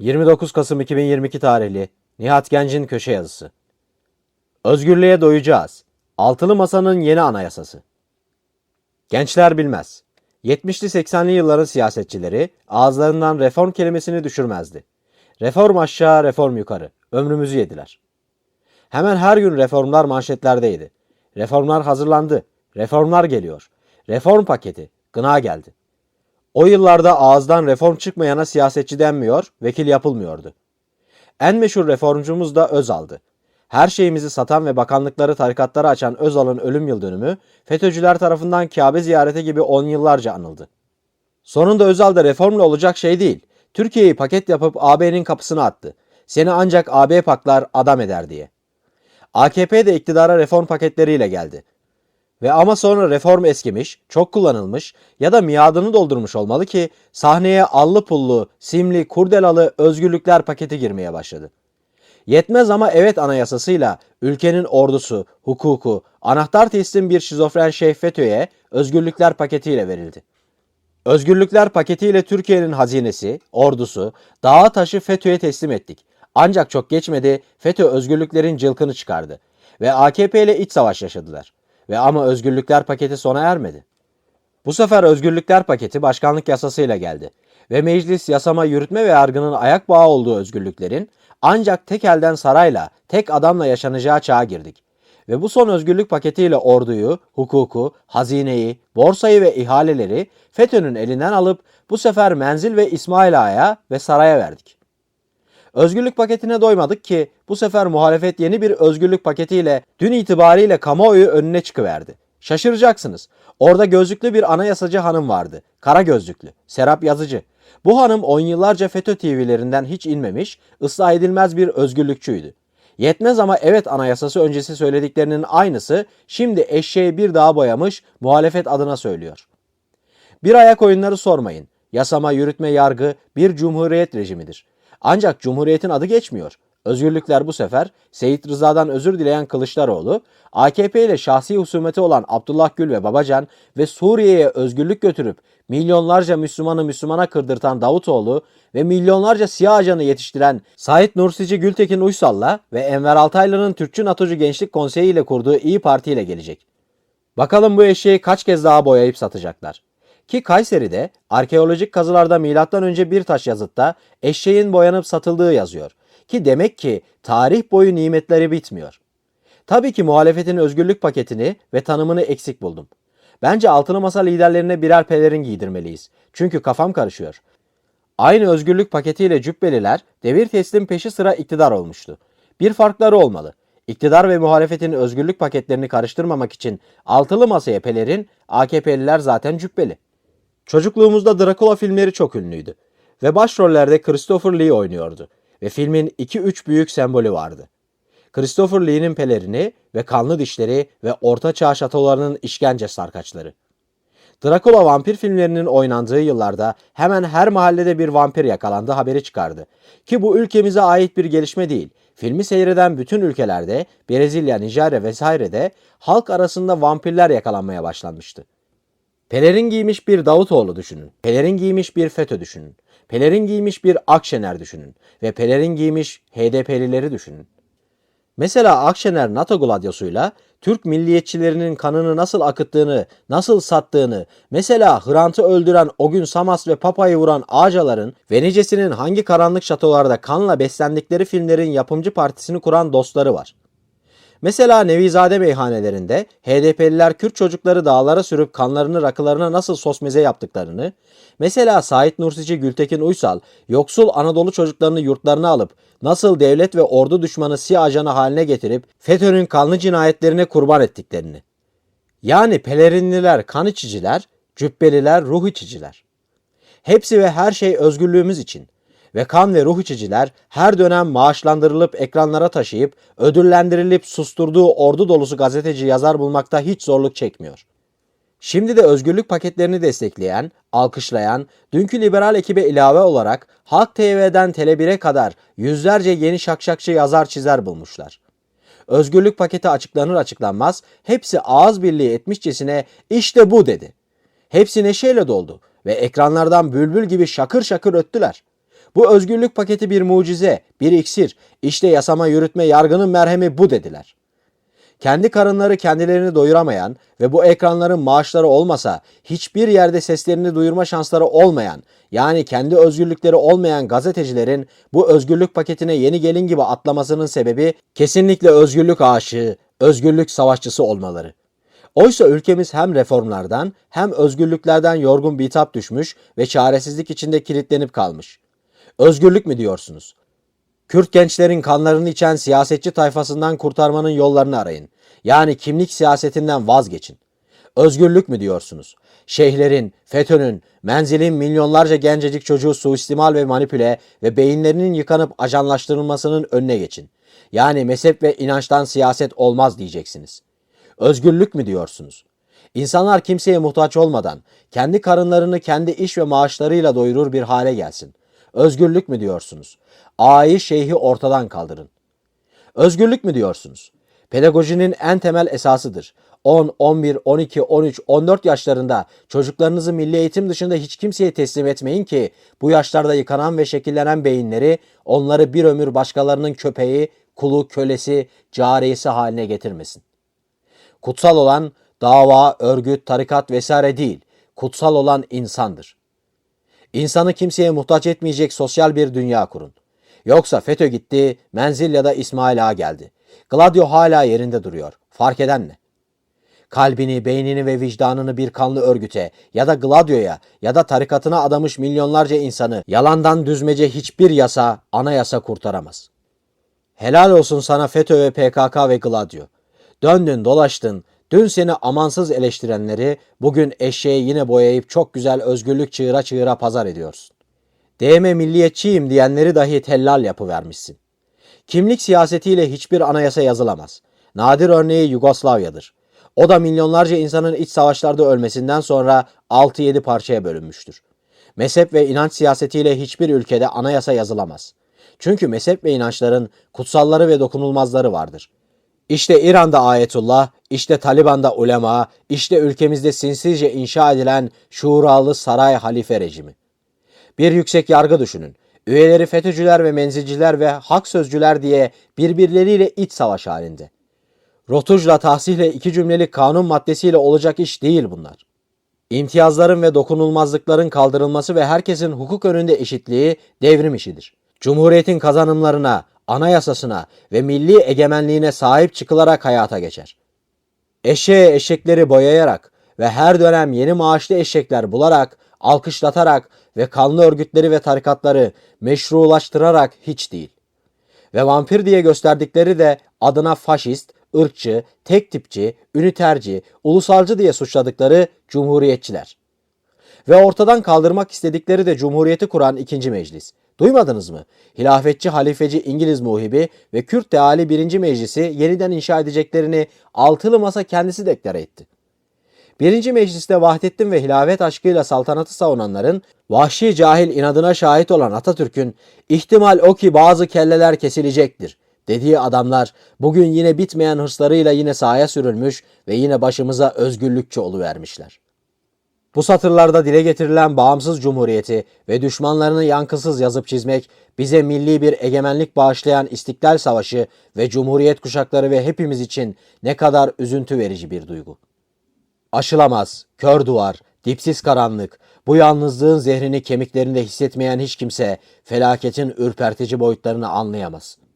29 Kasım 2022 tarihli Nihat Genc'in köşe yazısı. Özgürlüğe doyacağız. Altılı Masa'nın yeni anayasası. Gençler bilmez. 70'li 80'li yılların siyasetçileri ağızlarından reform kelimesini düşürmezdi. Reform aşağı, reform yukarı. Ömrümüzü yediler. Hemen her gün reformlar manşetlerdeydi. Reformlar hazırlandı. Reformlar geliyor. Reform paketi. Gına geldi. O yıllarda ağızdan reform çıkmayana siyasetçi denmiyor, vekil yapılmıyordu. En meşhur reformcumuz da Özal'dı. Her şeyimizi satan ve bakanlıkları tarikatlara açan Özal'ın ölüm yıl dönümü FETÖ'cüler tarafından Kabe ziyareti gibi on yıllarca anıldı. Sonunda Özal da reformla olacak şey değil. Türkiye'yi paket yapıp AB'nin kapısına attı. Seni ancak AB paklar adam eder diye. AKP de iktidara reform paketleriyle geldi. Ve ama sonra reform eskimiş, çok kullanılmış ya da miadını doldurmuş olmalı ki sahneye allı pullu, simli, kurdelalı özgürlükler paketi girmeye başladı. Yetmez ama evet anayasasıyla ülkenin ordusu, hukuku, anahtar teslim bir şizofren şeyh FETÖ'ye özgürlükler paketiyle verildi. Özgürlükler paketiyle Türkiye'nin hazinesi, ordusu, dağa taşı FETÖ'ye teslim ettik. Ancak çok geçmedi FETÖ özgürlüklerin cılkını çıkardı ve AKP ile iç savaş yaşadılar. Ve ama özgürlükler paketi sona ermedi. Bu sefer özgürlükler paketi başkanlık yasasıyla geldi ve meclis yasama, yürütme ve yargının ayak bağı olduğu özgürlüklerin ancak tek elden sarayla, tek adamla yaşanacağı çağa girdik. Ve bu son özgürlük paketiyle orduyu, hukuku, hazineyi, borsayı ve ihaleleri FETÖ'nün elinden alıp bu sefer Menzil ve İsmail Ağa'ya ve saraya verdik. Özgürlük paketine doymadık ki bu sefer muhalefet yeni bir özgürlük paketiyle dün itibariyle kamuoyu önüne çıkıverdi. Şaşıracaksınız. Orada gözlüklü bir anayasacı hanım vardı. Kara gözlüklü. Serap Yazıcı. Bu hanım on yıllarca FETÖ TV'lerinden hiç inmemiş, ıslah edilmez bir özgürlükçüydü. Yetmez ama evet anayasası öncesi söylediklerinin aynısı şimdi eşeği bir daha boyamış muhalefet adına söylüyor. Bir ayak oyunları sormayın. Yasama, yürütme, yargı bir cumhuriyet rejimidir. Ancak cumhuriyetin adı geçmiyor. Özgürlükler bu sefer Seyit Rıza'dan özür dileyen Kılıçdaroğlu, AKP ile şahsi husumeti olan Abdullah Gül ve Babacan ve Suriye'ye özgürlük götürüp milyonlarca Müslümanı Müslümana kırdırtan Davutoğlu ve milyonlarca siyah ajanı yetiştiren Sait Nursici Gültekin Uysal'la ve Enver Altaylı'nın Türkçü NATO'cu Gençlik Konseyi ile kurduğu İyi Parti ile gelecek. Bakalım bu eşeği kaç kez daha boyayıp satacaklar. Ki Kayseri'de arkeolojik kazılarda önce bir taş yazıtta eşeğin boyanıp satıldığı yazıyor. Ki demek ki tarih boyu nimetleri bitmiyor. Tabii ki muhalefetin özgürlük paketini ve tanımını eksik buldum. Bence altılı masa liderlerine birer pelerin giydirmeliyiz. Çünkü kafam karışıyor. Aynı özgürlük paketiyle cübbeliler devir teslim peşi sıra iktidar olmuştu. Bir farkları olmalı. İktidar ve muhalefetin özgürlük paketlerini karıştırmamak için altılı masaya pelerin, AKP'liler zaten cübbeli. Çocukluğumuzda Dracula filmleri çok ünlüydü ve başrollerde Christopher Lee oynuyordu ve filmin 2-3 büyük sembolü vardı. Christopher Lee'nin pelerini ve kanlı dişleri ve orta çağ şatolarının işkence sarkaçları. Dracula vampir filmlerinin oynandığı yıllarda hemen her mahallede bir vampir yakalandı haberi çıkardı. Ki bu ülkemize ait bir gelişme değil. Filmi seyreden bütün ülkelerde, Brezilya, Nijerya vesairede halk arasında vampirler yakalanmaya başlanmıştı. Pelerin giymiş bir Davutoğlu düşünün. Pelerin giymiş bir FETÖ düşünün. Pelerin giymiş bir Akşener düşünün. Ve pelerin giymiş HDP'lileri düşünün. Mesela Akşener NATO gladyosuyla Türk milliyetçilerinin kanını nasıl akıttığını, nasıl sattığını, mesela Hrant'ı öldüren o gün Samas ve Papa'yı vuran Ağcaların ve nicesinin hangi karanlık şatolarda kanla beslendikleri filmlerin yapımcı partisini kuran dostları var. Mesela Nevizade meyhanelerinde HDP'liler Kürt çocukları dağlara sürüp kanlarını rakılarına nasıl sosmeze yaptıklarını, mesela Sait Nursici Gültekin Uysal yoksul Anadolu çocuklarını yurtlarına alıp nasıl devlet ve ordu düşmanı siyah ajanı haline getirip FETÖ'nün kanlı cinayetlerine kurban ettiklerini. Yani pelerinliler kan içiciler, cübbeliler ruh içiciler. Hepsi ve her şey özgürlüğümüz için ve kan ve ruh içiciler her dönem maaşlandırılıp ekranlara taşıyıp ödüllendirilip susturduğu ordu dolusu gazeteci yazar bulmakta hiç zorluk çekmiyor. Şimdi de özgürlük paketlerini destekleyen, alkışlayan, dünkü liberal ekibe ilave olarak Halk TV'den Tele1'e kadar yüzlerce yeni şakşakçı yazar çizer bulmuşlar. Özgürlük paketi açıklanır açıklanmaz hepsi ağız birliği etmişçesine işte bu dedi. Hepsi neşeyle doldu ve ekranlardan bülbül gibi şakır şakır öttüler. Bu özgürlük paketi bir mucize, bir iksir. İşte yasama, yürütme, yargının merhemi bu dediler. Kendi karınları kendilerini doyuramayan ve bu ekranların maaşları olmasa hiçbir yerde seslerini duyurma şansları olmayan, yani kendi özgürlükleri olmayan gazetecilerin bu özgürlük paketine yeni gelin gibi atlamasının sebebi kesinlikle özgürlük aşığı, özgürlük savaşçısı olmaları. Oysa ülkemiz hem reformlardan hem özgürlüklerden yorgun bitap düşmüş ve çaresizlik içinde kilitlenip kalmış. Özgürlük mü diyorsunuz? Kürt gençlerin kanlarını içen siyasetçi tayfasından kurtarmanın yollarını arayın. Yani kimlik siyasetinden vazgeçin. Özgürlük mü diyorsunuz? Şeyhlerin, FETÖ'nün, menzilin milyonlarca gencecik çocuğu suistimal ve manipüle ve beyinlerinin yıkanıp ajanlaştırılmasının önüne geçin. Yani mezhep ve inançtan siyaset olmaz diyeceksiniz. Özgürlük mü diyorsunuz? İnsanlar kimseye muhtaç olmadan kendi karınlarını kendi iş ve maaşlarıyla doyurur bir hale gelsin. Özgürlük mü diyorsunuz? Ağayı şeyhi ortadan kaldırın. Özgürlük mü diyorsunuz? Pedagojinin en temel esasıdır. 10, 11, 12, 13, 14 yaşlarında çocuklarınızı milli eğitim dışında hiç kimseye teslim etmeyin ki bu yaşlarda yıkanan ve şekillenen beyinleri onları bir ömür başkalarının köpeği, kulu, kölesi, cariyesi haline getirmesin. Kutsal olan dava, örgüt, tarikat vesaire değil. Kutsal olan insandır. İnsanı kimseye muhtaç etmeyecek sosyal bir dünya kurun. Yoksa FETÖ gitti, Menzil ya da İsmail Ağa geldi. Gladio hala yerinde duruyor. Fark eden ne? Kalbini, beynini ve vicdanını bir kanlı örgüte ya da Gladio'ya ya da tarikatına adamış milyonlarca insanı yalandan düzmece hiçbir yasa, anayasa kurtaramaz. Helal olsun sana FETÖ ve PKK ve Gladio. Döndün dolaştın, dün seni amansız eleştirenleri bugün eşeğe yine boyayıp çok güzel özgürlük çığıra çığıra pazar ediyorsun. DM milliyetçiyim diyenleri dahi tellal yapıvermişsin. Kimlik siyasetiyle hiçbir anayasa yazılamaz. Nadir örneği Yugoslavya'dır. O da milyonlarca insanın iç savaşlarda ölmesinden sonra 6-7 parçaya bölünmüştür. Mezhep ve inanç siyasetiyle hiçbir ülkede anayasa yazılamaz. Çünkü mezhep ve inançların kutsalları ve dokunulmazları vardır. İşte İran'da ayetullah, işte Taliban'da ulema, işte ülkemizde sinsice inşa edilen şuuralı saray halife rejimi. Bir yüksek yargı düşünün. Üyeleri FETÖ'cüler ve menzilciler ve hak sözcüler diye birbirleriyle iç savaş halinde. Rotujla tahsihle iki cümlelik kanun maddesiyle olacak iş değil bunlar. İmtiyazların ve dokunulmazlıkların kaldırılması ve herkesin hukuk önünde eşitliği devrim işidir. Cumhuriyetin kazanımlarına, anayasasına ve milli egemenliğine sahip çıkılarak hayata geçer. Eşeğe eşekleri boyayarak ve her dönem yeni maaşlı eşekler bularak, alkışlatarak ve kanlı örgütleri ve tarikatları meşrulaştırarak hiç değil. Ve vampir diye gösterdikleri de adına faşist, ırkçı, tek tipçi, üniterci, ulusalcı diye suçladıkları cumhuriyetçiler. Ve ortadan kaldırmak istedikleri de cumhuriyeti kuran ikinci meclis. Duymadınız mı? Hilafetçi halifeci İngiliz muhibi ve Kürt Teali 1. Meclisi yeniden inşa edeceklerini altılı masa kendisi deklare etti. Birinci mecliste Vahdettin ve hilafet aşkıyla saltanatı savunanların vahşi cahil inadına şahit olan Atatürk'ün ihtimal o ki bazı kelleler kesilecektir dediği adamlar bugün yine bitmeyen hırslarıyla yine sahaya sürülmüş ve yine başımıza özgürlükçü oluvermişler. Bu satırlarda dile getirilen bağımsız cumhuriyeti ve düşmanlarını yankısız yazıp çizmek bize milli bir egemenlik bağışlayan İstiklal Savaşı ve Cumhuriyet kuşakları ve hepimiz için ne kadar üzüntü verici bir duygu. Aşılamaz, kör duvar, dipsiz karanlık, bu yalnızlığın zehrini kemiklerinde hissetmeyen hiç kimse felaketin ürpertici boyutlarını anlayamaz.''